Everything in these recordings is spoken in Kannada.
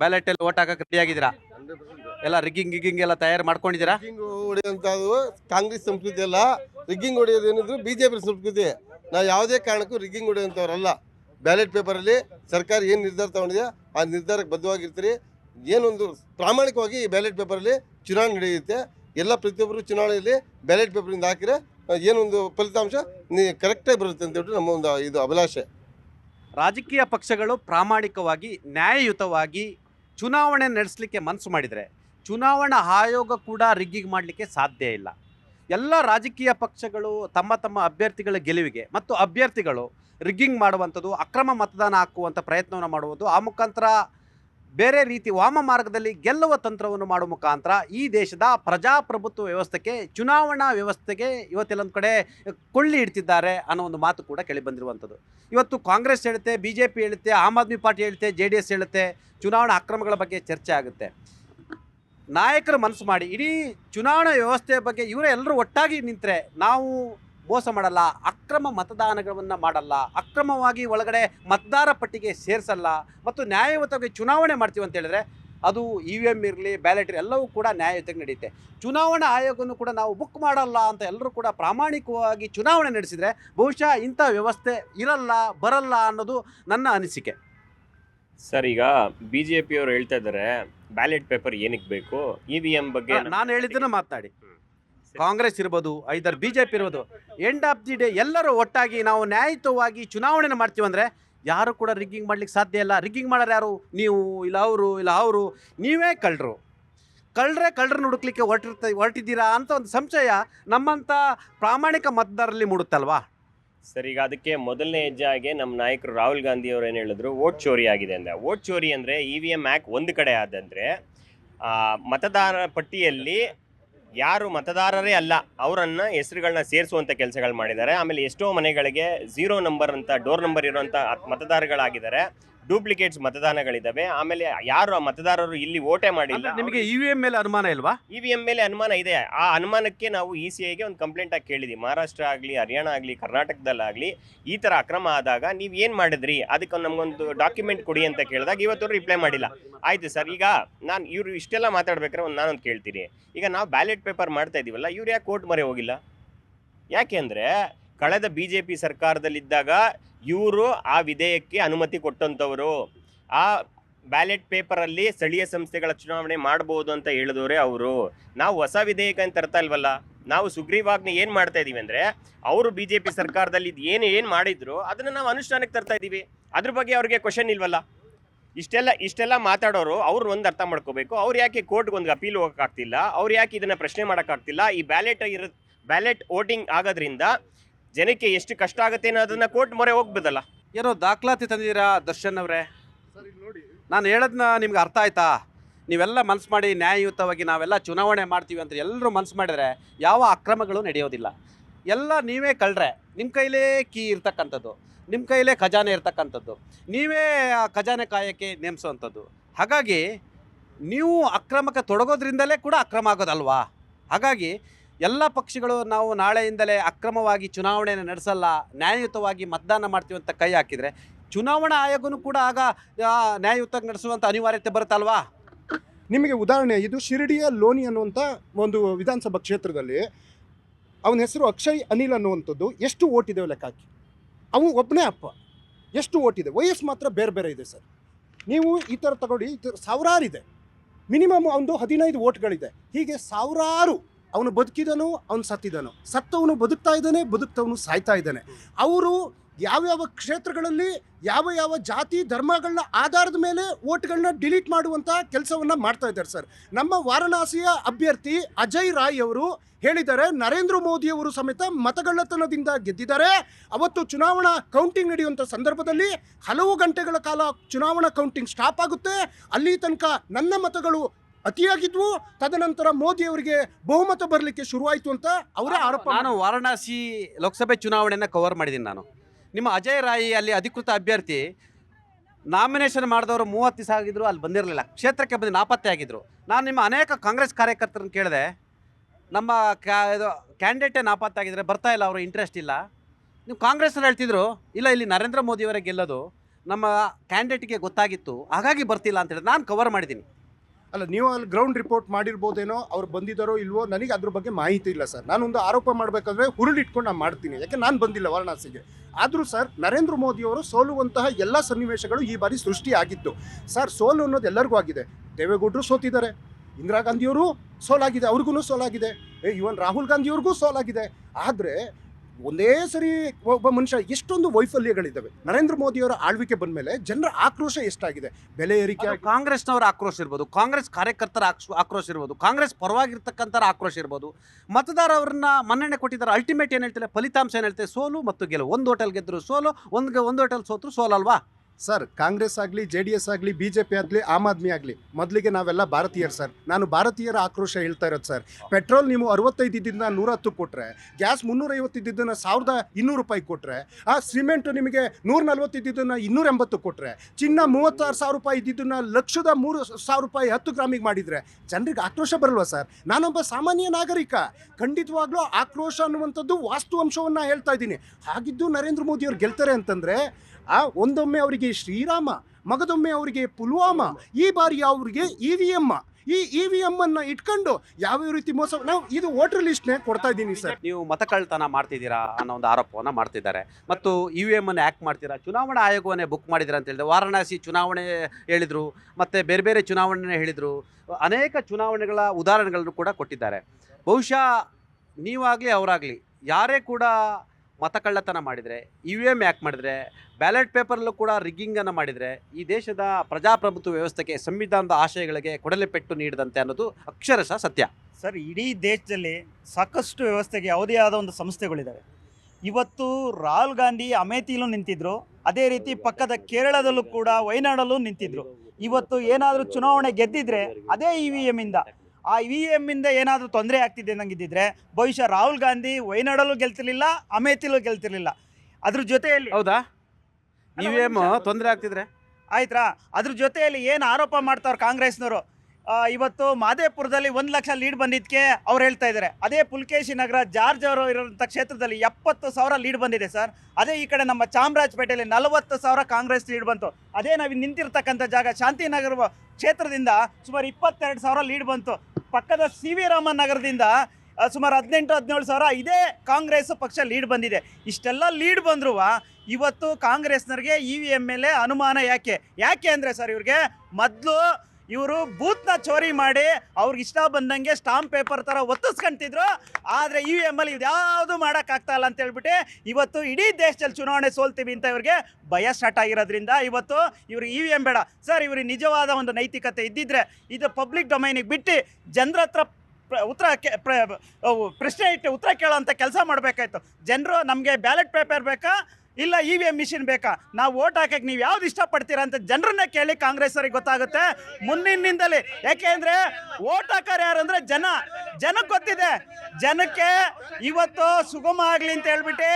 ಬ್ಯಾಲೆಟ್ ಎಲ್ಲ ಓಟ್ ಹಾಕಕ್ ರೆಡಿ ಆಗಿದ್ದೀರಾ? ಎಲ್ಲ ರಿಗ್ಗಿಂಗ್ ಗಿಗ್ಗಿಂಗ್ ಎಲ್ಲ ತಯಾರು ಮಾಡ್ಕೊಂಡಿದ್ದೀರಾ? ರಿಗ್ಗಿಂಗ್ ಹೊಡೆಯುವಂಥದ್ದು ಕಾಂಗ್ರೆಸ್ ಸಂಸ್ಕೃತಿ ಅಲ್ಲ. ರಿಗ್ಗಿಂಗ್ ಹೊಡೆಯೋದು ಏನಿದ್ರು ಬಿಜೆಪಿ ಸಂಸ್ಕೃತಿ. ನಾವು ಯಾವುದೇ ಕಾರಣಕ್ಕೂ ರಿಗ್ಗಿಂಗ್ ಹೊಡೆಯುವಂಥವ್ರಲ್ಲ. ಬ್ಯಾಲೆಟ್ ಪೇಪರಲ್ಲಿ ಸರ್ಕಾರ ಏನು ನಿರ್ಧಾರ ತಗೊಂಡಿದೆ, ಆ ನಿರ್ಧಾರಕ್ಕೆ ಬದ್ಧವಾಗಿರ್ತೀರಿ. ಏನೊಂದು ಪ್ರಾಮಾಣಿಕವಾಗಿ ಈ ಬ್ಯಾಲೆಟ್ ಪೇಪರಲ್ಲಿ ಚುನಾವಣೆ ನಡೆಯುತ್ತೆ. ಎಲ್ಲ ಪ್ರತಿಯೊಬ್ಬರು ಚುನಾವಣೆಯಲ್ಲಿ ಬ್ಯಾಲೆಟ್ ಪೇಪರಿಂದ ಹಾಕಿದ್ರೆ, ಏನೊಂದು ಫಲಿತಾಂಶ ಕರೆಕ್ಟಾಗಿ ಬರುತ್ತೆ ಅಂತ ಹೇಳ್ಬಿಟ್ಟು ನಮ್ಮ ಒಂದು ಇದು ಅಭಿಲಾಷೆ. ರಾಜಕೀಯ ಪಕ್ಷಗಳು ಪ್ರಾಮಾಣಿಕವಾಗಿ, ನ್ಯಾಯಯುತವಾಗಿ ಚುನಾವಣೆ ನಡೆಸಲಿಕ್ಕೆ ಮನಸ್ಸು ಮಾಡಿದರೆ ಚುನಾವಣಾ ಆಯೋಗ ಕೂಡ ರಿಗ್ಗಿಂಗ್ ಮಾಡಲಿಕ್ಕೆ ಸಾಧ್ಯ ಇಲ್ಲ. ಎಲ್ಲ ರಾಜಕೀಯ ಪಕ್ಷಗಳು ತಮ್ಮ ತಮ್ಮ ಅಭ್ಯರ್ಥಿಗಳ ಗೆಲುವಿಗೆ ಮತ್ತು ಅಭ್ಯರ್ಥಿಗಳು ರಿಗ್ಗಿಂಗ್ ಮಾಡುವಂಥದ್ದು, ಅಕ್ರಮ ಮತದಾನ ಹಾಕುವಂಥ ಪ್ರಯತ್ನವನ್ನು ಮಾಡುವುದು ಆ ಮುಖಾಂತರ ಬೇರೆ ರೀತಿ ವಾಮ ಮಾರ್ಗದಲ್ಲಿ ಗೆಲ್ಲುವ ತಂತ್ರವನ್ನು ಮಾಡುವ ಮುಖಾಂತರ ಈ ದೇಶದ ಪ್ರಜಾಪ್ರಭುತ್ವ ವ್ಯವಸ್ಥೆಗೆ, ಚುನಾವಣಾ ವ್ಯವಸ್ಥೆಗೆ ಇವತ್ತೆಲ್ಲೊಂದು ಕಡೆ ಕೊಳ್ಳಿ ಇಡ್ತಿದ್ದಾರೆ ಅನ್ನೋ ಒಂದು ಮಾತು ಕೂಡ ಕೇಳಿ ಬಂದಿರುವಂಥದ್ದು. ಇವತ್ತು ಕಾಂಗ್ರೆಸ್ ಹೇಳುತ್ತೆ ಬಿ ಜೆ ಪಿ ಹೇಳುತ್ತೆ, ಆಮ್ ಆದ್ಮಿ ಪಾರ್ಟಿ ಹೇಳುತ್ತೆ, ಜೆ ಡಿ ಎಸ್ ಹೇಳುತ್ತೆ, ಚುನಾವಣಾ ಅಕ್ರಮಗಳ ಬಗ್ಗೆ ಚರ್ಚೆ ಆಗುತ್ತೆ. ನಾಯಕರು ಮನಸ್ಸು ಮಾಡಿ, ಇಡೀ ಚುನಾವಣಾ ವ್ಯವಸ್ಥೆಯ ಬಗ್ಗೆ ಇವರೇ ಎಲ್ಲರೂ ಒಟ್ಟಾಗಿ ನಿಂತರೆ ನಾವು ಮೋಸ ಮಾಡಲ್ಲ ಅಕ್ರಮ ಮತದಾನಗಳನ್ನು ಮಾಡಲ್ಲ ಅಕ್ರಮವಾಗಿ ಒಳಗಡೆ ಮತದಾರ ಪಟ್ಟಿಗೆ ಸೇರಿಸಲ್ಲ ಮತ್ತು ನ್ಯಾಯಯುತವಾಗಿ ಚುನಾವಣೆ ಮಾಡ್ತೀವಿ ಅಂತ ಹೇಳಿದ್ರೆ ಅದು ಇ ವಿ ಎಂ ಇರಲಿ ಬ್ಯಾಲೆಟ್ ಎಲ್ಲವೂ ಕೂಡ ನ್ಯಾಯಯುತವಾಗಿ ನಡೆಯುತ್ತೆ. ಚುನಾವಣಾ ಆಯೋಗವನ್ನು ಕೂಡ ನಾವು ಬುಕ್ ಮಾಡಲ್ಲ ಅಂತ ಎಲ್ಲರೂ ಕೂಡ ಪ್ರಾಮಾಣಿಕವಾಗಿ ಚುನಾವಣೆ ನಡೆಸಿದರೆ ಬಹುಶಃ ಇಂಥ ವ್ಯವಸ್ಥೆ ಇರಲ್ಲ ಬರಲ್ಲ ಅನ್ನೋದು ನನ್ನ ಅನಿಸಿಕೆ. ಸರ್ ಈಗ ಬಿ ಜೆ ಪಿಯವರು ಹೇಳ್ತಾ ಇದ್ದಾರೆ ಬ್ಯಾಲೆಟ್ ಪೇಪರ್ ಏನಕ್ಕೆ ಬೇಕು? ಇ ವಿ ಎಂ ಬಗ್ಗೆ ನಾನು ಹೇಳಿದ್ದನ್ನು ಮಾತನಾಡಿ ಕಾಂಗ್ರೆಸ್ ಇರ್ಬೋದು, ಐದರ್ ಬಿ ಜೆ ಪಿ ಇರ್ಬೋದು ಎಂಡ್ ಆಫ್ ದಿ ಡೇ ಎಲ್ಲರೂ ಒಟ್ಟಾಗಿ ನಾವು ನ್ಯಾಯಯುತವಾಗಿ ಚುನಾವಣೆನ ಮಾಡ್ತೀವಿ ಅಂದರೆ ಯಾರು ಕೂಡ ರಿಗ್ಗಿಂಗ್ ಮಾಡ್ಲಿಕ್ಕೆ ಸಾಧ್ಯ ಇಲ್ಲ. ರಿಗ್ಗಿಂಗ್ ಮಾಡೋರು ಯಾರು? ನೀವು, ಇಲ್ಲ ಅವರು ಇಲ್ಲ ಅವರು. ನೀವೇ ಕಳ್ಳರು. ಕಳ್ಳರೆ ಕಳ್ಳರನ್ನ ಹುಡುಕ್ಲಿಕ್ಕೆ ಹೊರಟಿರ್ತ, ಹೊರಟಿದ್ದೀರಾ ಅಂತ ಒಂದು ಸಂಶಯ ನಮ್ಮಂಥ ಪ್ರಾಮಾಣಿಕ ಮತದಾರರಲ್ಲಿ ಮೂಡುತ್ತಲ್ವಾ? ಸರ್, ಈಗ ಅದಕ್ಕೆ ಮೊದಲನೇ ಹೆಜ್ಜೆ ಆಗಿ ನಮ್ಮ ನಾಯಕರು ರಾಹುಲ್ ಗಾಂಧಿ ಅವರು ಏನು ಹೇಳಿದ್ರು? ವೋಟ್ ಚೋರಿ ಆಗಿದೆ ಅಂದ. ವೋಟ್ ಚೋರಿ ಅಂದರೆ ಇ ವಿ ಎಂ ಆ್ಯಕ್ ಒಂದು ಕಡೆ ಆದಂದರೆ ಮತದಾರ ಪಟ್ಟಿಯಲ್ಲಿ ಯಾರು ಮತದಾರರೇ ಅಲ್ಲ, ಅವರನ್ನು ಹೆಸರುಗಳನ್ನ ಸೇರಿಸುವಂಥ ಕೆಲಸಗಳು ಮಾಡಿದ್ದಾರೆ. ಆಮೇಲೆ ಎಷ್ಟೋ ಮನೆಗಳಿಗೆ ಝೀರೋ ನಂಬರ್ ಅಂತ ಡೋರ್ ನಂಬರ್ ಇರುವಂಥ ಮತದಾರಗಳಾಗಿದ್ದಾರೆ. ಡೂಪ್ಲಿಕೇಟ್ಸ್ ಮತದಾನಗಳಿದ್ದಾವೆ. ಆಮೇಲೆ ಯಾರು ಆ ಮತದಾರರು ಇಲ್ಲಿ ಓಟೆ ಮಾಡಿಲ್ಲ ನಿಮಗೆ ಇ ವಿ ಎಂ ಮೇಲೆ ಅನುಮಾನ ಇಲ್ವಾ? ಇ ವಿ ಎಂ ಮೇಲೆ ಅನುಮಾನ ಇದೆ. ಆ ಅನುಮಾನಕ್ಕೆ ನಾವು ಇ ಸಿ ಐಗೆ ಒಂದು ಕಂಪ್ಲೇಂಟ್ ಆಗಿ ಕೇಳಿದ್ವಿ. ಮಹಾರಾಷ್ಟ್ರ ಆಗಲಿ ಹರಿಯಾಣ ಆಗಲಿ ಕರ್ನಾಟಕದಲ್ಲಾಗಲಿ ಈ ಥರ ಅಕ್ರಮ ಆದಾಗ ನೀವು ಏನು ಮಾಡಿದ್ರಿ? ಅದಕ್ಕೆ ನಮಗೊಂದು ಡಾಕ್ಯುಮೆಂಟ್ ಕೊಡಿ ಅಂತ ಕೇಳಿದಾಗ ಇವತ್ತು ರಿಪ್ಲೈ ಮಾಡಿಲ್ಲ. ಆಯಿತು ಸರ್ ಈಗ ನಾನು ಇವರು ಇಷ್ಟೆಲ್ಲ ಮಾತಾಡ್ಬೇಕಾದ್ರೆ ಒಂದು ನಾನೊಂದು ಕೇಳ್ತೀನಿ. ಈಗ ನಾವು ಬ್ಯಾಲೆಟ್ ಪೇಪರ್ ಮಾಡ್ತಾ ಇದ್ದೀವಲ್ಲ ಇವ್ರು ಯಾಕೆ ಕೋರ್ಟ್ ಮರೆ ಹೋಗಿಲ್ಲ? ಯಾಕೆಂದರೆ ಕಳೆದ ಬಿ ಜೆ ಪಿ ಸರ್ಕಾರದಲ್ಲಿದ್ದಾಗ ಇವರು ಆ ವಿಧೇಯಕ್ಕೆ ಅನುಮತಿ ಕೊಟ್ಟಂಥವರು. ಆ ಬ್ಯಾಲೆಟ್ ಪೇಪರಲ್ಲಿ ಸ್ಥಳೀಯ ಸಂಸ್ಥೆಗಳ ಚುನಾವಣೆ ಮಾಡ್ಬೋದು ಅಂತ ಹೇಳಿದವರೇ ಅವರು. ನಾವು ಹೊಸ ವಿಧೇಯಕ ಅಂತ ತರ್ತಾ ಇಲ್ವಲ್ಲ? ನಾವು ಸುಗ್ರೀವಾಜ್ಞೆ ಏನು ಮಾಡ್ತಾ ಇದ್ದೀವಿ ಅಂದರೆ, ಅವರು ಬಿ ಜೆ ಪಿ ಸರ್ಕಾರದಲ್ಲಿ ಇದು ಏನು ಏನು ಮಾಡಿದ್ರು ಅದನ್ನು ನಾವು ಅನುಷ್ಠಾನಕ್ಕೆ ತರ್ತಾ ಇದ್ದೀವಿ ಅದ್ರ ಬಗ್ಗೆ ಅವ್ರಿಗೆ ಕ್ವಶನ್ ಇಲ್ವಲ್ಲ? ಇಷ್ಟೆಲ್ಲ ಇಷ್ಟೆಲ್ಲ ಮಾತಾಡೋರು ಅವ್ರು ಒಂದು ಅರ್ಥ ಮಾಡ್ಕೋಬೇಕು. ಅವ್ರು ಯಾಕೆ ಕೋರ್ಟ್ಗೆ ಒಂದು ಅಪೀಲ್ ಹೋಗೋಕ್ಕಾಗ್ತಿಲ್ಲ? ಅವ್ರು ಯಾಕೆ ಇದನ್ನು ಪ್ರಶ್ನೆ ಮಾಡೋಕ್ಕಾಗ್ತಿಲ್ಲ? ಈ ಬ್ಯಾಲೆಟ್ ಇರೋ ಬ್ಯಾಲೆಟ್ ವೋಟಿಂಗ್ ಆಗೋದ್ರಿಂದ ಜನಕ್ಕೆ ಎಷ್ಟು ಕಷ್ಟ ಆಗುತ್ತೆ ಅನ್ನೋದನ್ನ ಕೋರ್ಟ್ ಮೊರೆ ಹೋಗ್ಬೋದಲ್ಲ ಏನೋ ದಾಖಲಾತಿ ತಂದಿದ್ದೀರಾ ದರ್ಶನ್ ಅವರೇ? ನಾನು ಹೇಳೋದನ್ನ ನಿಮ್ಗೆ ಅರ್ಥ ಆಯ್ತಾ? ನೀವೆಲ್ಲ ಮನ್ಸು ಮಾಡಿ ನ್ಯಾಯಯುತವಾಗಿ ನಾವೆಲ್ಲ ಚುನಾವಣೆ ಮಾಡ್ತೀವಿ ಅಂತ ಎಲ್ಲರೂ ಮನ್ಸು ಮಾಡಿದರೆ ಯಾವ ಅಕ್ರಮಗಳು ನಡೆಯೋದಿಲ್ಲ. ಎಲ್ಲ ನೀವೇ ಕಳ್ರೆ ನಿಮ್ಮ ಕೈಲೇ ಕೀ ಇರ್ತಕ್ಕಂಥದ್ದು ನಿಮ್ಮ ಕೈಲೇ ಖಜಾನೆ ಇರ್ತಕ್ಕಂಥದ್ದು, ನೀವೇ ಆ ಖಜಾನೆ ಕಾಯಕ್ಕೆ ನೇಮಿಸುವಂಥದ್ದು ಹಾಗಾಗಿ ನೀವು ಅಕ್ರಮಕ್ಕೆ ತೊಡಗೋದ್ರಿಂದಲೇ ಕೂಡ ಅಕ್ರಮ ಆಗೋದಲ್ವಾ? ಹಾಗಾಗಿ ಎಲ್ಲ ಪಕ್ಷಗಳು ನಾವು ನಾಳೆಯಿಂದಲೇ ಅಕ್ರಮವಾಗಿ ಚುನಾವಣೆಯನ್ನು ನಡೆಸಲ್ಲ, ನ್ಯಾಯಯುತವಾಗಿ ಮತದಾನ ಮಾಡ್ತೀವಿ ಅಂತ ಕೈ ಹಾಕಿದರೆ ಚುನಾವಣಾ ಆಯೋಗನೂ ಕೂಡ ಆಗ ನ್ಯಾಯಯುತವಾಗಿ ನಡೆಸುವಂಥ ಅನಿವಾರ್ಯತೆ ಬರುತ್ತಲ್ವಾ ನಿಮಗೆ ಉದಾಹರಣೆ, ಇದು ಶಿರಡಿಯ ಲೋನಿ ಅನ್ನುವಂಥ ಒಂದು ವಿಧಾನಸಭಾ ಕ್ಷೇತ್ರದಲ್ಲಿ ಅವನ ಹೆಸರು ಅಕ್ಷಯ್ ಅನಿಲ್ ಅನ್ನುವಂಥದ್ದು ಎಷ್ಟು ಓಟ್ ಇದೆ ಲೆಕ್ಕ ಹಾಕಿ ಅವನು ಒಬ್ಬನೇ ಅಪ್ಪ. ಎಷ್ಟು ಓಟ್ ಇದೆ? ವಯಸ್ಸು ಮಾತ್ರ ಬೇರೆ ಬೇರೆ ಇದೆ ಸರ್. ನೀವು ಈ ಥರ ತಗೊಳ್ಳಿ, ಈ ಥರ ಸಾವಿರಾರು ಇದೆ. ಮಿನಿಮಮ್ ಒಂದು ಹದಿನೈದು ಓಟ್ಗಳಿದೆ. ಹೀಗೆ ಸಾವಿರಾರು ಅವನು ಬದುಕಿದನು ಅವನು ಸತ್ತಿದನು. ಸತ್ತವನು ಬದುಕ್ತಾ ಇದ್ದಾನೆ ಬದುಕ್ತವನು ಸಾಯ್ತಾ ಇದ್ದಾನೆ. ಅವರು ಯಾವ್ಯಾವ ಕ್ಷೇತ್ರಗಳಲ್ಲಿ ಯಾವ ಯಾವ ಜಾತಿ ಧರ್ಮಗಳನ್ನ ಆಧಾರದ ಮೇಲೆ ಓಟ್ಗಳನ್ನ ಡಿಲೀಟ್ ಮಾಡುವಂಥ ಕೆಲಸವನ್ನ ಮಾಡ್ತಾ ಇದ್ದಾರೆ ಸರ್. ನಮ್ಮ ವಾರಣಾಸಿಯ ಅಭ್ಯರ್ಥಿ ಅಜಯ್ ರಾಯ್ ಅವರು ಹೇಳಿದ್ದಾರೆ ನರೇಂದ್ರ ಮೋದಿ ಅವರು ಸಮೇತ ಮತಗಳ್ಳತನದಿಂದ ಗೆದ್ದಿದ್ದಾರೆ. ಅವತ್ತು ಚುನಾವಣಾ ಕೌಂಟಿಂಗ್ ನಡೆಯುವಂಥ ಸಂದರ್ಭದಲ್ಲಿ ಹಲವು ಗಂಟೆಗಳ ಕಾಲ ಚುನಾವಣಾ ಕೌಂಟಿಂಗ್ ಸ್ಟಾಪ್ ಆಗುತ್ತೆ. ಅಲ್ಲಿ ತನಕ ನನ್ನ ಮತಗಳು ಅತಿಯಾಗಿದ್ವು. ತದನಂತರ ಮೋದಿ ಅವರಿಗೆ ಬಹುಮತ ಬರಲಿಕ್ಕೆ ಶುರುವಾಯಿತು ಅಂತ ಅವರೇ ಆರೋಪ ನಾನು ವಾರಣಾಸಿ ಲೋಕಸಭೆ ಚುನಾವಣೆಯನ್ನು ಕವರ್ ಮಾಡಿದ್ದೀನಿ ನಾನು. ನಿಮ್ಮ ಅಜಯ್ ರಾಯಿ ಅಲ್ಲಿ ಅಧಿಕೃತ ಅಭ್ಯರ್ಥಿ ನಾಮಿನೇಷನ್ ಮಾಡಿದವರು ಮೂವತ್ತು ದಿವಸ ಆಗಿದ್ರು ಅಲ್ಲಿ ಬಂದಿರಲಿಲ್ಲ. ಕ್ಷೇತ್ರಕ್ಕೆ ಬಂದು ನಾಪತ್ತೆ ಆಗಿದ್ರು. ನಾನು ನಿಮ್ಮ ಅನೇಕ ಕಾಂಗ್ರೆಸ್ ಕಾರ್ಯಕರ್ತರನ್ನು ಕೇಳಿದೆ. ನಮ್ಮ ಕ್ಯಾ ಇದು ಕ್ಯಾಂಡಿಡೇಟೇ ನಾಪತ್ತೆ ಆಗಿದ್ರೆ ಬರ್ತಾ ಇಲ್ಲ ಅವರು ಇಂಟ್ರೆಸ್ಟ್ ಇಲ್ಲ. ನೀವು ಕಾಂಗ್ರೆಸ್ನಲ್ಲಿ ಹೇಳ್ತಿದ್ರು ಇಲ್ಲ ಇಲ್ಲಿ ನರೇಂದ್ರ ಮೋದಿಯವರೇ ಗೆಲ್ಲೋದು. ನಮ್ಮ ಕ್ಯಾಂಡಿಡೇಟ್ಗೆ ಗೊತ್ತಾಗಿತ್ತು ಹಾಗಾಗಿ ಬರ್ತಿಲ್ಲ ಅಂತ ಹೇಳಿ ನಾನು ಕವರ್ ಮಾಡಿದ್ದೀನಿ ಅಲ್ಲ, ನೀವು ಅಲ್ಲಿ ಗ್ರೌಂಡ್ ರಿಪೋರ್ಟ್ ಮಾಡಿರ್ಬೋದೇನೋ ಅವ್ರು ಬಂದಿದ್ದಾರೋ ಇಲ್ವೋ, ನನಗೆ ಅದ್ರ ಬಗ್ಗೆ ಮಾಹಿತಿ ಇಲ್ಲ ಸರ್. ನಾನೊಂದು ಆರೋಪ ಮಾಡಬೇಕಾದ್ರೆ ಹುರುಳಿಟ್ಕೊಂಡು ನಾನು ಮಾಡ್ತೀನಿ. ಯಾಕೆ ನಾನು ಬಂದಿಲ್ಲ ವಾರಣಾಸಿಗೆ. ಆದರೂ ಸರ್, ನರೇಂದ್ರ ಮೋದಿಯವರು ಸೋಲುವಂತಹ ಎಲ್ಲ ಸನ್ನಿವೇಶಗಳು ಈ ಬಾರಿ ಸೃಷ್ಟಿಯಾಗಿತ್ತು ಸರ್, ಸೋಲು ಅನ್ನೋದು ಎಲ್ಲರಿಗೂ ಆಗಿದೆ. ದೇವೇಗೌಡರು ಸೋತಿದ್ದಾರೆ. ಇಂದಿರಾ ಗಾಂಧಿಯವರು ಸೋಲಾಗಿದೆ, ಅವ್ರಿಗೂ ಸೋಲಾಗಿದೆ. ಇವನ್ ರಾಹುಲ್ ಗಾಂಧಿಯವ್ರಿಗೂ ಸೋಲಾಗಿದೆ. ಆದರೆ ಒಂದೇ ಸರಿ ಒಬ್ಬ ಮನುಷ್ಯ ಎಷ್ಟೊಂದು ವೈಫಲ್ಯಗಳಿದ್ದಾವೆ. ನರೇಂದ್ರ ಮೋದಿಯವರ ಆಳ್ವಿಕೆ ಬಂದ ಮೇಲೆ ಜನರ ಆಕ್ರೋಶ ಎಷ್ಟಾಗಿದೆ? ಬೆಲೆ ಏರಿಕೆ ಕಾಂಗ್ರೆಸ್ನವರ ಆಕ್ರೋಶ ಇರ್ಬೋದು ಕಾಂಗ್ರೆಸ್ ಕಾರ್ಯಕರ್ತರ ಆಕ್ರೋಶ ಇರ್ಬೋದು ಕಾಂಗ್ರೆಸ್ ಪರವಾಗಿರ್ತಕ್ಕಂಥರ ಆಕ್ರೋಶ ಇರ್ಬೋದು. ಮತದಾರ ಅವ್ರನ್ನ ಮನ್ನಣೆ ಕೊಟ್ಟಿದ್ದಾರೆ. ಅಲ್ಟಿಮೇಟ್ ಏನು ಹೇಳ್ತಾರೆ ಫಲಿತಾಂಶ ಏನು ಹೇಳ್ತಾರೆ ಸೋಲು ಮತ್ತು ಗೆಲುವು. ಒಂದು ಹೋಟೆಲ್ ಗೆದ್ದರು ಸೋಲು ಒಂದು ಒಂದು ಹೋಟೆಲ್ ಸೋತರು ಸೋಲಲ್ವಾ? ಸರ್, ಕಾಂಗ್ರೆಸ್ ಆಗಲಿ, ಜೆ ಡಿ ಎಸ್ ಆಗಲಿ, ಬಿ ಜೆ ಪಿ ಆಗಲಿ, ಆಮ್ ಆದ್ಮಿ ಆಗಲಿ, ಮೊದಲಿಗೆ ನಾವೆಲ್ಲ ಭಾರತೀಯರು ಸರ್. ನಾನು ಭಾರತೀಯರ ಆಕ್ರೋಶ ಹೇಳ್ತಾ ಇರೋದು ಸರ್. ಪೆಟ್ರೋಲ್ ನೀವು ಅರವತ್ತೈದು ಇದ್ದಿದ್ದನ್ನ ನೂರ ಹತ್ತು ಕೊಟ್ಟರೆ ಗ್ಯಾಸ್ ಮುನ್ನೂರೈವತ್ತು ಇದ್ದಿದ್ದನ್ನು ಸಾವಿರದ ಇನ್ನೂರು ರೂಪಾಯಿ ಕೊಟ್ಟರೆ ಆ ಸಿಮೆಂಟ್ ನಿಮಗೆ ನೂರ ನಲ್ವತ್ತು ಇದ್ದಿದ್ದನ್ನು ಇನ್ನೂರ ಎಂಬತ್ತು ಕೊಟ್ಟರೆ ಚಿನ್ನ ಮೂವತ್ತಾರು ಸಾವಿರ ರೂಪಾಯಿ ಇದ್ದಿದ್ದನ್ನು ಲಕ್ಷದ ಮೂರು ಸಾವಿರ ರೂಪಾಯಿ ಹತ್ತು ಗ್ರಾಮಿಗೆ ಮಾಡಿದರೆ, ಜನರಿಗೆ ಆಕ್ರೋಶ ಬರಲ್ವಾ ಸರ್? ನಾನೊಬ್ಬ ಸಾಮಾನ್ಯ ನಾಗರಿಕ. ಖಂಡಿತವಾಗ್ಲೂ ಆಕ್ರೋಶ ಅನ್ನುವಂಥದ್ದು ವಾಸ್ತು ಅಂಶವನ್ನು ಹೇಳ್ತಾ ಇದ್ದೀನಿ. ಹಾಗಿದ್ದು ನರೇಂದ್ರ ಮೋದಿ ಅವ್ರು ಗೆಲ್ತಾರೆ ಅಂತಂದರೆ ಆ ಒಂದೊಮ್ಮೆ ಅವರಿಗೆ ಶ್ರೀರಾಮ, ಮಗದೊಮ್ಮೆ ಅವರಿಗೆ ಪುಲ್ವಾಮ, ಈ ಬಾರಿ ಅವರಿಗೆ ಇ ವಿ ಎಂ, ಈ ಇ ವಿ ಎಂ ಅನ್ನ ಇಟ್ಕೊಂಡು ಯಾವ ರೀತಿ ಮೋಸ, ನಾವು ಇದು ವೋಟರ್ ಲಿಸ್ಟ್ನೇ ಕೊಡ್ತಾ ಇದ್ದೀನಿ ಸರ್. ನೀವು ಮತಕಳ್ತನ ಮಾಡ್ತಿದ್ದೀರಾ ಅನ್ನೋ ಒಂದು ಆರೋಪವನ್ನು ಮಾಡ್ತಿದ್ದಾರೆ. ಮತ್ತು ಇ ವಿ ಎಂ ಅನ್ನು ಯಾಕೆ ಮಾಡ್ತೀರಾ? ಚುನಾವಣಾ ಆಯೋಗವನ್ನೇ ಬುಕ್ ಮಾಡಿದ್ದೀರಾ ಅಂತ ಹೇಳಿದ್ರೆ. ವಾರಣಾಸಿ ಚುನಾವಣೆ ಹೇಳಿದರು, ಮತ್ತು ಬೇರೆ ಬೇರೆ ಚುನಾವಣೆ ಹೇಳಿದರು. ಅನೇಕ ಚುನಾವಣೆಗಳ ಉದಾಹರಣೆಗಳನ್ನು ಕೂಡ ಕೊಟ್ಟಿದ್ದಾರೆ. ಬಹುಶಃ ನೀವಾಗಲಿ, ಅವರಾಗಲಿ, ಯಾರೇ ಕೂಡ ಮತಕಳ್ಳತನ ಮಾಡಿದರೆ, ಇ ವಿ ಎಂ ಯಾಕೆ ಮಾಡಿದರೆ, ಬ್ಯಾಲೆಟ್ ಪೇಪರಲ್ಲೂ ಕೂಡ ರಿಗ್ಗಿಂಗನ್ನು ಮಾಡಿದರೆ, ಈ ದೇಶದ ಪ್ರಜಾಪ್ರಭುತ್ವ ವ್ಯವಸ್ಥೆಗೆ ಸಂವಿಧಾನದ ಆಶಯಗಳಿಗೆ ಕೊಡಲೆ ಪೆಟ್ಟು ನೀಡಿದಂತೆ ಅನ್ನೋದು ಅಕ್ಷರಶಃ ಸತ್ಯ. ಸರ್, ಇಡೀ ದೇಶದಲ್ಲಿ ಸಾಕಷ್ಟು ವ್ಯವಸ್ಥೆಗೆ ಯಾವುದೇ ಆದ ಒಂದು ಸಂಸ್ಥೆಗಳಿದ್ದಾವೆ ಇವತ್ತು ರಾಹುಲ್ ಗಾಂಧಿ ಅಮೇಥಿಲೂ ನಿಂತಿದ್ರು, ಅದೇ ರೀತಿ ಪಕ್ಕದ ಕೇರಳದಲ್ಲೂ ಕೂಡ ವಯನಾಡಲ್ಲೂ ನಿಂತಿದ್ರು. ಇವತ್ತು ಏನಾದರೂ ಚುನಾವಣೆ ಗೆದ್ದಿದ್ರೆ, ಅದೇ ಇ ವಿ ಎಮ್ಮಿಂದ ಆ ಇ ವಿ ಎಮ್ಮಿಂದ ಏನಾದರೂ ತೊಂದರೆ ಆಗ್ತಿದೆ ನಂಗಿದ್ದಿದ್ರೆ ಬಹುಶಃ ರಾಹುಲ್ ಗಾಂಧಿ ವೈನಾಡಲ್ಲೂ ಗೆಲ್ತಿರ್ಲಿಲ್ಲ ಅಮೇಥಿಲೂ ಗೆಲ್ತಿರ್ಲಿಲ್ಲ. ಅದ್ರ ಜೊತೆಯಲ್ಲಿ ಹೌದಾ? ಇ ವಿ ಎಂ ತೊಂದರೆ ಆಗ್ತಿದ್ರೆ? ಆಯ್ತಾ ಅದ್ರ ಜೊತೆಯಲ್ಲಿ ಏನು ಆರೋಪ ಮಾಡ್ತಾವ್ರು ಕಾಂಗ್ರೆಸ್ನವರು? ಇವತ್ತು ಮಾದೇಪುರದಲ್ಲಿ ಒಂದು ಲಕ್ಷ ಲೀಡ್ ಬಂದಿದ್ದಕ್ಕೆ ಅವ್ರು ಹೇಳ್ತಾ ಇದ್ದಾರೆ ಅದೇ ಪುಲ್ಕೇಶಿ ನಗರ ಜಾರ್ಜ್ ಅವರು ಇರೋಂಥ ಕ್ಷೇತ್ರದಲ್ಲಿ ಎಪ್ಪತ್ತು ಸಾವಿರ ಲೀಡ್ ಬಂದಿದೆ ಸರ್. ಅದೇ ಈ ಕಡೆ ನಮ್ಮ ಚಾಮರಾಜಪೇಟೆಯಲ್ಲಿ ನಲವತ್ತು ಸಾವಿರ ಕಾಂಗ್ರೆಸ್ ಲೀಡ್ ಬಂತು. ಅದೇ ನಾವು ನಿಂತಿರ್ತಕ್ಕಂಥ ಜಾಗ ಶಾಂತಿನಗರ ಕ್ಷೇತ್ರದಿಂದ ಸುಮಾರು ಇಪ್ಪತ್ತೆರಡು ಸಾವಿರ ಲೀಡ್ ಬಂತು. ಪಕ್ಕದ ಸಿ ವಿ ರಾಮನ್ ನಗರದಿಂದ ಸುಮಾರು ಹದಿನೆಂಟು, ಹದಿನೇಳು ಸಾವಿರ ಇದೇ ಕಾಂಗ್ರೆಸ್ ಪಕ್ಷ ಲೀಡ್ ಬಂದಿದೆ. ಇಷ್ಟೆಲ್ಲ ಲೀಡ್ ಬಂದ್ರು ಇವತ್ತು ಕಾಂಗ್ರೆಸ್ನವ್ರಿಗೆ ಇ ವಿ ಎಂ ಮೇಲೆ ಅನುಮಾನ ಯಾಕೆ? ಯಾಕೆ ಅಂದರೆ ಸರ್ ಇವ್ರಿಗೆ ಮೊದಲು ಇವರು ಬೂತ್ನ ಚೋರಿ ಮಾಡಿ ಅವ್ರಿಗೆ ಇಷ್ಟ ಬಂದಂಗೆ ಸ್ಟಾಂಪ್ ಪೇಪರ್ ಥರ ಒತ್ತಿಸ್ಕೊಂತಿದ್ರು. ಆದರೆ ಇ ವಿ ಎಂ ಅಲ್ಲಿ ಇದ್ಯಾವುದು ಮಾಡೋಕ್ಕಾಗ್ತಾ ಇಲ್ಲ ಅಂತ ಹೇಳ್ಬಿಟ್ಟು ಇವತ್ತು ಇಡೀ ದೇಶದಲ್ಲಿ ಚುನಾವಣೆ ಸೋಲ್ತೀವಿ ಅಂತ ಇವ್ರಿಗೆ ಭಯ ಸ್ಟಾರ್ಟ್ ಆಗಿರೋದ್ರಿಂದ ಇವತ್ತು ಇವ್ರಿಗೆ ಇ ವಿ ಎಂ ಬೇಡ. ಸರ್, ಇವ್ರಿಗೆ ನಿಜವಾದ ಒಂದು ನೈತಿಕತೆ ಇದ್ದಿದ್ರೆ ಇದು ಪಬ್ಲಿಕ್ ಡೊಮೈನಿಗೆ ಬಿಟ್ಟು ಜನರ ಹತ್ರ ಉತ್ತರ ಪ್ರಶ್ನೆ ಇಟ್ಟು ಉತ್ತರ ಕೇಳೋಂಥ ಕೆಲಸ ಮಾಡಬೇಕಾಯ್ತು. ಜನರು ನಮಗೆ ಬ್ಯಾಲೆಟ್ ಪೇಪರ್ ಬೇಕಾ? ಇಲ್ಲ ಇ ವಿ ಎಂ ಮಿಷಿನ್ ಬೇಕಾ? ನಾವು ಓಟ್ ಹಾಕಕ್ಕೆ ನೀವು ಯಾವ್ದು ಇಷ್ಟಪಡ್ತೀರಾ ಅಂತ ಜನರನ್ನ ಕೇಳಿ ಕಾಂಗ್ರೆಸ್ ಅವ್ರಿಗೆ ಗೊತ್ತಾಗುತ್ತೆ. ಮುಂದಿನಿಂದಲೇ ಯಾಕೆಂದ್ರೆ ಓಟ್ ಹಾಕೋರು ಯಾರು ಅಂದ್ರೆ ಜನ. ಜನಕ್ಕೆ ಗೊತ್ತಿದೆ. ಜನಕ್ಕೆ ಇವತ್ತು ಸುಗಮ ಆಗಲಿ ಅಂತ ಹೇಳ್ಬಿಟ್ಟು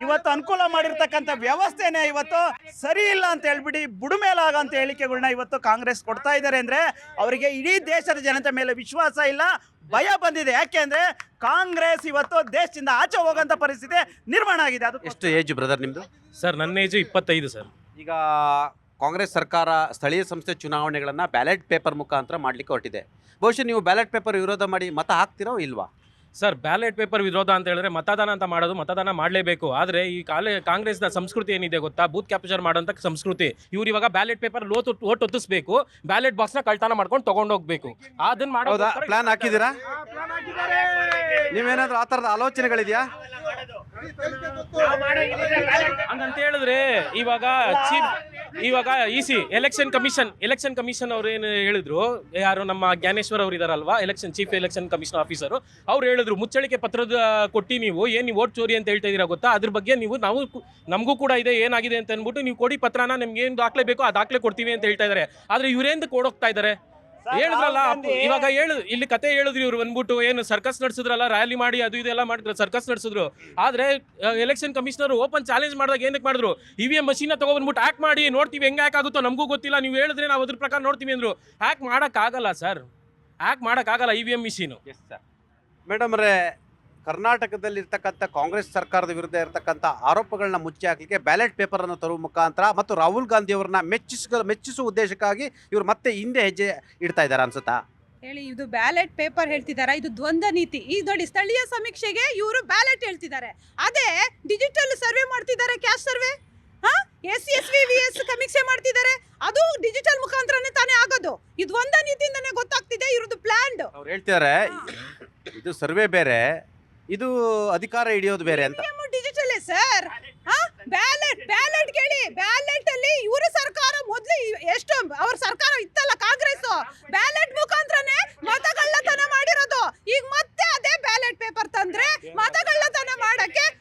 ಇವತ್ತು ಅನುಕೂಲ ಮಾಡಿರ್ತಕ್ಕಂಥ ವ್ಯವಸ್ಥೆನೇ ಇವತ್ತು ಸರಿ ಇಲ್ಲ ಅಂತ ಹೇಳ್ಬಿಡಿ ಬುಡುಮೇಲಾಗ ಅಂತ ಹೇಳಿಕೆಗಳನ್ನ ಇವತ್ತು ಕಾಂಗ್ರೆಸ್ ಕೊಡ್ತಾ ಇದ್ದಾರೆ ಅಂದರೆ ಅವರಿಗೆ ಇಡೀ ದೇಶದ ಜನತೆ ಮೇಲೆ ವಿಶ್ವಾಸ ಇಲ್ಲ. ಭಯ ಬಂದಿದೆ. ಯಾಕೆ ಅಂದ್ರೆ ಕಾಂಗ್ರೆಸ್ ಇವತ್ತು ದೇಶದಿಂದ ಆಚೆ ಹೋಗುವಂತ ಪರಿಸ್ಥಿತಿ ನಿರ್ಮಾಣ ಆಗಿದೆ. ಅದು ಎಷ್ಟು ಏಜ್ ಬ್ರದರ್ ನಿಮ್ಮದು ಸರ್ ನನ್ನ ಏಜು ಇಪ್ಪತ್ತೈದು ಸರ್ ಈಗ ಕಾಂಗ್ರೆಸ್ ಸರ್ಕಾರ ಸ್ಥಳೀಯ ಸಂಸ್ಥೆ ಚುನಾವಣೆಗಳನ್ನು ಬ್ಯಾಲೆಟ್ ಪೇಪರ್ ಮುಖಾಂತರ ಮಾಡಲಿಕ್ಕೆ ಹೊರಟಿದೆ. ಬಹುಶಃ ನೀವು ಬ್ಯಾಲೆಟ್ ಪೇಪರ್ ವಿರೋಧ ಮಾಡಿ ಮತ ಹಾಕ್ತಿರೋ ಇಲ್ವಾ? ಸರ್ ಬ್ಯಾಲೆಟ್ ಪೇಪರ್ ವಿರೋಧ ಅಂತ ಹೇಳಿದ್ರೆ ಮತದಾನ ಅಂತ ಮಾಡೋದು ಮತದಾನ ಮಾಡಲೇಬೇಕು. ಆದರೆ ಈ ಕಾಲೇ ಕಾಂಗ್ರೆಸ್ನ ಸಂಸ್ಕೃತಿ ಏನಿದೆ ಗೊತ್ತಾ? ಬೂತ್ ಕ್ಯಾಪ್ಚರ್ ಮಾಡೋಂಥ ಸಂಸ್ಕೃತಿ. ಇವ್ರು ಇವಾಗ ಬ್ಯಾಲೆಟ್ ಪೇಪರ್ ಲೋತ್ ಓಟ್ ಒತ್ತಿಸ್ಬೇಕು. ಬ್ಯಾಲೆಟ್ ಬಾಕ್ಸ್ನ ಕಳ್ತನ ಮಾಡ್ಕೊಂಡು ತಗೊಂಡೋಗ್ಬೇಕು ಅದನ್ನ ಮಾಡೋದಾ ಮಾಡೋದು ಪ್ಲಾನ್ ಹಾಕಿದ್ದೀರಾ? ನೀವೇನಾದ್ರೂ ಆ ಥರದ ಆಲೋಚನೆಗಳಿದೆಯಾ? ಹಂಗಂತ ಹೇಳಿದ್ರೆ ಇವಾಗ ಚೀಫ್ ಇವಾಗ E C election commission election commission ಅವ್ರು ಏನು ಹೇಳಿದ್ರು? ಯಾರು ನಮ್ಮ ಜ್ಞಾನೇಶ್ವರ ಅವರು ಇದಾರಲ್ವಾ? Election chief election commission officer ಅವ್ರು. ಹೇಳಿದ್ರು, ಮುಚ್ಚಳಿಕೆ ಪತ್ರದ ಕೊಟ್ಟು ನೀವು, ಏನು ನೀವು ಓಟ್ ಚೋರಿ ಅಂತ ಹೇಳ್ತಾ ಇದೀರಾ ಗೊತ್ತಾ? ಅದ್ರ ಬಗ್ಗೆ ನೀವು, ನಾವು ನಮಗೂ ಕೂಡ ಇದೆ, ಏನಾಗಿದೆ ಅಂತ ಅಂದ್ಬಿಟ್ಟು ನೀವು ಕೊಡಿ ಪತ್ರನ ನಿಮ್ಗೆ ಏನು ದಾಖಲೆ ಬೇಕೋ ಆ ದಾಖಲೆ ಕೊಡ್ತೀವಿ ಅಂತ ಹೇಳ್ತಾ ಇದ್ದಾರೆ ಆದ್ರೆ ಇವ್ರೇಂದು ಕೊಡೋಗ್ತಾ ಇದ್ದಾರೆ ಹೇಳಿದ್ರಲ್ಲ ಅಪ್ಪು, ಇವಾಗ ಹೇಳು ಇಲ್ಲಿ ಕತೆ ಹೇಳಿದ್ರು ಇವ್ರು ಬಂದ್ಬಿಟ್ಟು ಏನು ಸರ್ಕಸ್ ನಡೆಸಿದ್ರಲ್ಲ ರ್ಯಾಲಿ ಮಾಡಿ ಅದು ಇದೆಲ್ಲ ಮಾಡಿದ್ರು ಸರ್ಕಸ್ ನಡೆಸಿದ್ರು. ಆದ್ರೆ ಎಲೆಕ್ಷನ್ ಕಮಿಷನರ್ ಓಪನ್ ಚಾಲೆಂಜ್ ಮಾಡಿದಾಗ ಏನಕ್ಕೆ ಮಾಡಿದ್ರು? ಇ ವಿ ಎಂ ಮಷೀನ್ ತಗೊಬಂದ್ಬಿಟ್ಟು ಹ್ಯಾಕ್ ಮಾಡಿ ನೋಡ್ತೀವಿ ಹೆಂಗೆ ಹ್ಯಾಕ್ ಆಗುತ್ತೋ ನಮಗೂ ಗೊತ್ತಿಲ್ಲ ನೀವು ಹೇಳಿದ್ರೆ ನಾವು ಅದ್ರ ಪ್ರಕಾರ ನೋಡ್ತೀವಿ ಅಂದ್ರು. ಹ್ಯಾಕ್ ಮಾಡೋಕ್ಕಾಗಲ್ಲ ಸರ್ ಹ್ಯಾಕ್ ಮಾಡೋಕ್ಕಾಗಲ್ಲ E V M machine yes sir madam ರೇ ಕರ್ನಾಟಕದಲ್ಲಿರ್ತಕ್ಕಂಥ ಕಾಂಗ್ರೆಸ್ ಸರ್ಕಾರದ ವಿರುದ್ಧ ಇರತಕ್ಕಂಥ ಆರೋಪಗಳನ್ನ ಮುಚ್ಚಿ ಹಾಕಲಿಕ್ಕೆ ಬ್ಯಾಲೆಟ್ ಪೇಪರನ್ನು ತರುವ ಮುಖಾಂತರ ಮತ್ತು ರಾಹುಲ್ ಗಾಂಧಿ ಅವರನ್ನ ಮೆಚ್ಚಿಸ ಮೆಚ್ಚಿಸುವ ಉದ್ದೇಶಕ್ಕಾಗಿ ಇವರು ಮತ್ತೆ ಹಿಂದೆ ಹೆಜ್ಜೆ ಇಡ್ತಾ ಇದ್ದಾರೆ ಅನ್ಸುತ್ತಾ? ಹೇಳಿ ಇದು ಬ್ಯಾಲೆಟ್ ಪೇಪರ್ ಹೇಳ್ತಿದ್ದಾರೆ? ಇದು ದ್ವಂದ್ವ ನೀತಿ. ಈಗ ನೋಡಿ ಸ್ಥಳೀಯ ಸಮೀಕ್ಷೆಗೆ ಇವರು ಬ್ಯಾಲೆಟ್ ಹೇಳ್ತಿದ್ದಾರೆ. ಅದೇ ಡಿಜಿಟಲ್ ಸರ್ವೆ ಮಾಡ್ತಿದ್ದಾರೆ ಕ್ಯಾಶ್ ಸರ್ವೆ? ಹಾ? S S V V S ಸಮೀಕ್ಷೆ ಮಾಡ್ತಿದ್ದಾರೆ. ಅದು ಡಿಜಿಟಲ್ ಮುಖಾಂತರನೇ ತಾನೇ ಆಗೋದು. ಇದು ಒಂದ ನೀತಿಯಿಂದನೇ ಗೊತ್ತಾಗ್ತಿದೆ ಇವ್ರದ್ದು ಪ್ಲಾನ್ ಅವ್ರು ಹೇಳ್ತಿದ್ದಾರೆ ಇದು ಸರ್ವೆ ಬೇರೆ ಇದು ಅಧಿಕಾರ ಹಿಡಿಯೋದು ಬೇರೆ ಅಂತ. ಡಿಜಿಟಲ್ ಸರ್ ಬ್ಯಾಲೆಟ್ ಬ್ಯಾಲೆಟ್ ಕೇಳಿ. ಬ್ಯಾಲೆಟ್ ಅಲ್ಲಿ ಇವರ ಸರ್ಕಾರ ಮೊದ್ಲು ಎಷ್ಟು ಅವ್ರ ಸರ್ಕಾರ ಇತ್ತಲ್ಲ ಕಾಂಗ್ರೆಸ್? ಬ್ಯಾಲೆಟ್ ಮುಖಾಂತರನೇ ಮತಗಳ್ಳತನ ಮಾಡಿರೋದು. ಈಗ ಮತ್ತೆ ಅದೇ ಬ್ಯಾಲೆಟ್ ಪೇಪರ್ ತಂದ್ರೆ ಮತಗಳ್ಳತನ ಮಾಡಕ್ಕೆ